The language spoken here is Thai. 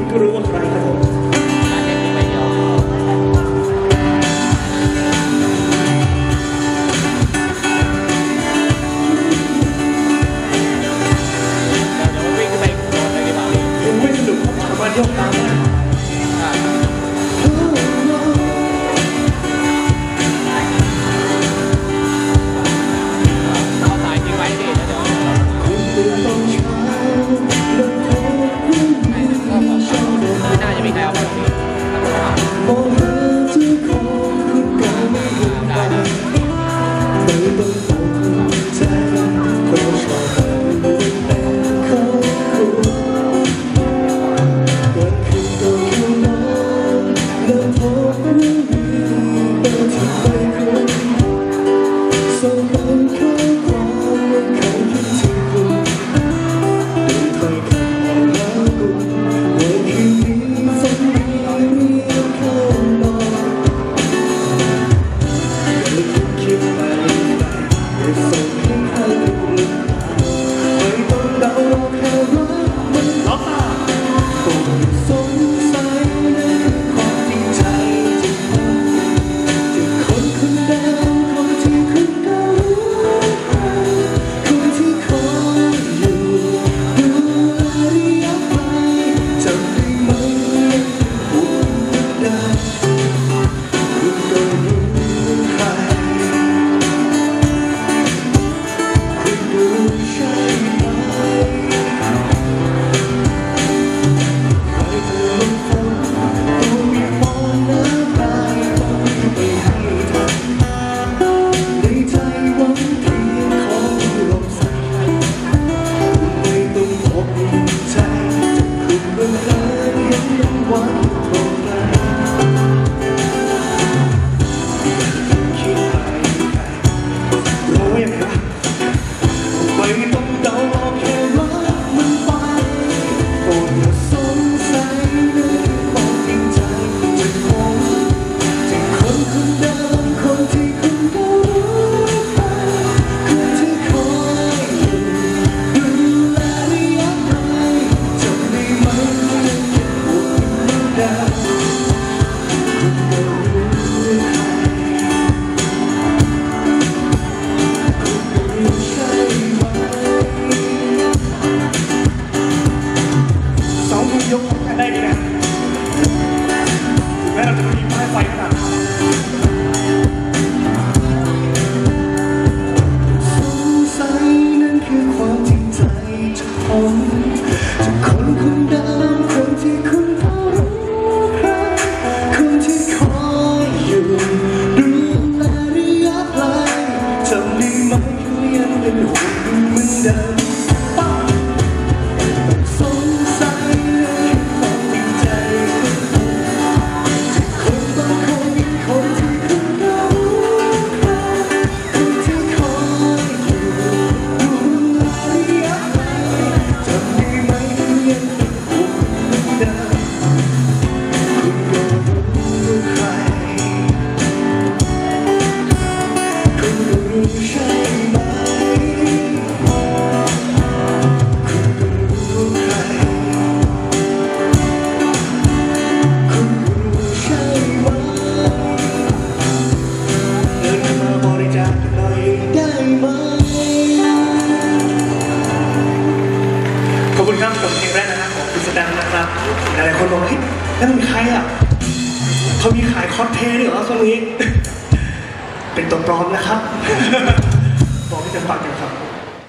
คุณก็รู้ว่าใครครับผมไม่สนุกเพราะสามารถยกตามได้ mình hồn mình đang นั่นเป็ใครอะเขามีขายคอสเพลย์ด้วยเหรอช่วงนี้ เป็นตัวปลอมนะครับ บอกที่จะฝากกันครับ